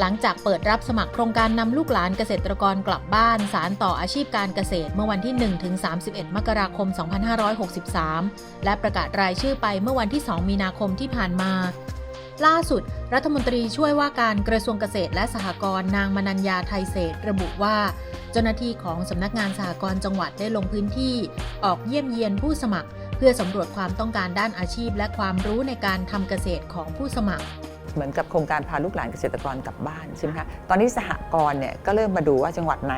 หลังจากเปิดรับสมัครโครงการนำลูกหลานเกษตรกรกลับบ้าน สารต่ออาชีพการเกษตรเมื่อวันที่ 1-31 มกราคม 2563 และประกาศรายชื่อไปเมื่อวันที่ 2 มีนาคมที่ผ่านมา ล่าสุด รัฐมนตรีช่วยว่าการกระทรวงเกษตรและสหกรณ์นางมนัญญาไทยเศรษระบุว่า เจ้าหน้าที่ของสำนักงานสหกรณ์จังหวัดได้ลงพื้นที่ ออกเยี่ยมเยียนผู้สมัคร เพื่อสำรวจความต้องการด้านอาชีพ และความรู้ในการทำเกษตรของผู้สมัคร เหมือนกับโครงการพาลูกหลานเกษตรกรกลับบ้านใช่ไหมคะตอนนี้สหกรณ์เนี่ยก็เริ่มมาดูว่าจังหวัดไหน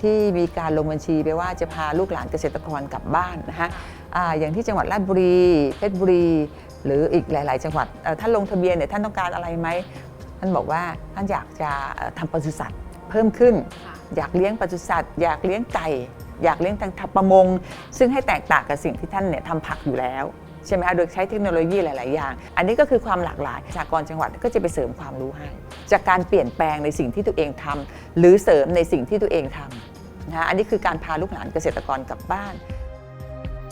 ที่มีการลงบัญชีไปว่าจะพาลูกหลานเกษตรกรกลับบ้านนะคะอ่าอย่างที่จังหวัดราชบุรีเพชรบุรี หรืออีกหลาย ๆ จังหวัดท่านลงทะเบียนเนี่ยท่านต้องการอะไรไหมท่านบอกว่าท่านอยากจะเอ่อทำปศุสัตว์เพิ่มขึ้น อยากเลี้ยงปศุสัตว์อยากเลี้ยงไก่อยากเลี้ยงทางทำประมง ซึ่งให้แตกต่างกับสิ่งที่ท่านเนี่ยทำผักอยู่แล้ว ใช่ไหมคะโดยใช้เทคโนโลยีหลาย ๆ อย่าง อันนี้ก็คือความหลากหลายสากลจังหวัดก็จะไปเสริมความรู้ให้ จากการเปลี่ยนแปลงในสิ่งที่ตัวเองทำหรือเสริมในสิ่งที่ตัวเองทำนะคะอันนี้คือการพาลูกหลานเกษตรกรกลับบ้าน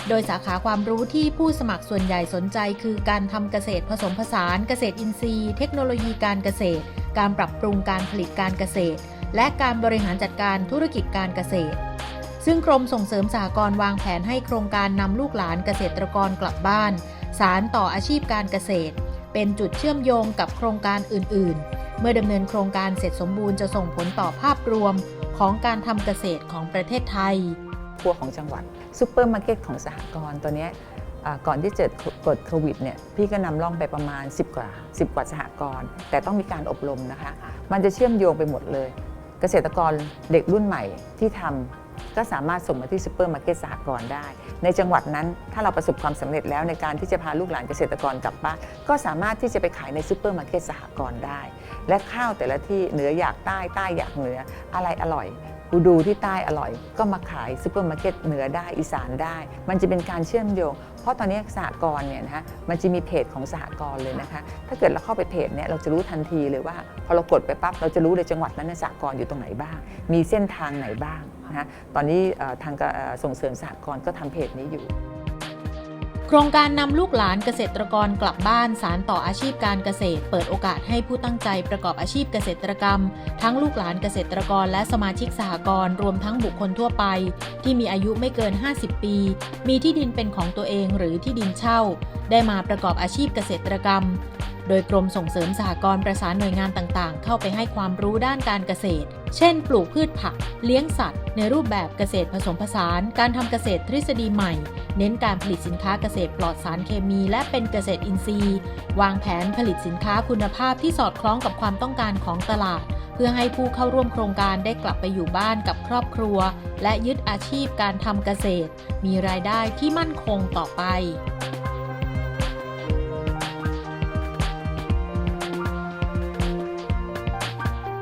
โดยสาขาความรู้ที่ผู้สมัครส่วนใหญ่สนใจ คือการทำเกษตรผสมผสาน เกษตรอินทรีย์ เทคโนโลยีการเกษตร การปรับปรุงการผลิตการเกษตร และการบริหารจัดการธุรกิจการเกษตร ซึ่งกรมส่งเสริมสหกรณ์วางแผนให้โครงการนำลูกหลานเกษตรกรกลับบ้าน สารต่ออาชีพการเกษตร เป็นจุดเชื่อมโยงกับโครงการอื่น ๆ เมื่อดำเนินโครงการเสร็จสมบูรณ์จะส่งผลต่อภาพรวมของการทำเกษตรของประเทศไทยครัวของจังหวัดซูเปอร์มาร์เก็ตของสหกรณ์ตัวนี้ก่อนที่จะเกิดโควิดเนี่ยพี่ก็นำร่องไปประมาณ 10 กว่า 10 กว่าสหกรณ์แต่ต้องมีการอบรมนะคะ มันจะเชื่อมโยงไปหมดเลย เกษตรกรเด็กรุ่นใหม่ที่ทำ ก็สามารถส่งมาที่ซูเปอร์มาร์เก็ตสหกรณ์ได้ ในจังหวัดนั้นถ้าเราประสบความสำเร็จแล้วในการที่จะพาลูกหลานเกษตรกรกลับบ้านก็สามารถที่จะไปขายในซูเปอร์มาร์เก็ตสหกรณ์ได้ และข้าวแต่ละที่เหนืออยากใต้ใต้อยากเหนืออะไรอร่อยกูดูที่ใต้อร่อย ก็มาขายซูเปอร์มาร์เก็ตเหนือได้อีสานได้ มันจะเป็นการเชื่อมโยง เพราะตอนนี้สหกรณ์เนี่ยนะคะมันจะมีเพจของสหกรณ์เลยนะคะ ถ้าเกิดเราเข้าไปเพจเนี่ยเราจะรู้ทันทีเลยว่า พอเรากดไปปั๊บเราจะรู้เลยจังหวัดนั้นนสหกรณ์อยู่ตรงไหนบ้าง มีเส้นทางไหนบ้าง นะตอนนี้ทางส่งเสริมสหกรณ์ก็ทำเพจนี้อยู่ โครงการนำลูกหลานเกษตรกรกลับบ้านสารต่ออาชีพการเกษตร เปิดโอกาสให้ผู้ตั้งใจประกอบอาชีพเกษตรกรรม ทั้งลูกหลานเกษตรกรและสมาชิกสหกรณ์รวมทั้งบุคคลทั่วไป ที่มีอายุไม่เกิน 50 ปี มีที่ดินเป็นของตัวเองหรือที่ดินเช่า ได้มาประกอบอาชีพเกษตรกรรม โดยกรมส่งเสริมสหกรณ์ประสานหน่วยงานต่างๆ เข้าไปให้ความรู้ด้านการเกษตร เช่น ปลูกพืชผัก เลี้ยงสัตว์ ในรูปแบบเกษตรผสมผสาน การทำเกษตรทฤษฎีใหม่ เน้นการผลิตสินค้าเกษตรปลอดสารเคมี และเป็นเกษตรอินทรีย์ วางแผนผลิตสินค้าคุณภาพที่สอดคล้องกับความต้องการของตลาด เพื่อให้ผู้เข้าร่วมโครงการได้กลับไปอยู่บ้านกับครอบครัว และยึดอาชีพการทำเกษตร มีรายได้ที่มั่นคงต่อไป